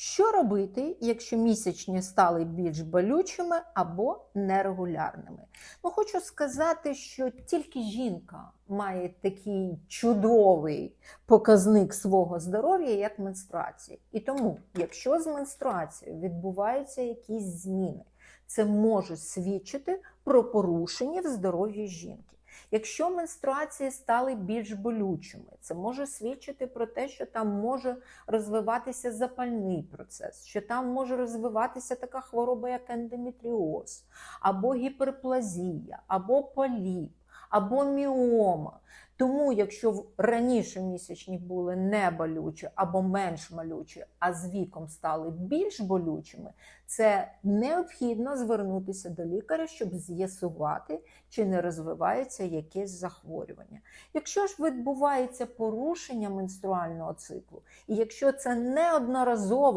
Що робити, якщо місячні стали більш болючими або нерегулярними? Ну, хочу сказати, що тільки жінка має такий чудовий показник свого здоров'я, як менструація. І тому, якщо з менструацією відбуваються якісь зміни, це може свідчити про порушення в здоров'ї жінки. Якщо менструації стали більш болючими, це може свідчити про те, що там може розвиватися запальний процес, що там може розвиватися така хвороба, як ендометріоз, або гіперплазія, або поліп, або міома. Тому, якщо раніше місячні були не болючі або менш болючі, а з віком стали більш болючими, це необхідно звернутися до лікаря, щоб з'ясувати, чи не розвивається якесь захворювання. Якщо ж відбувається порушення менструального циклу, і якщо це неодноразово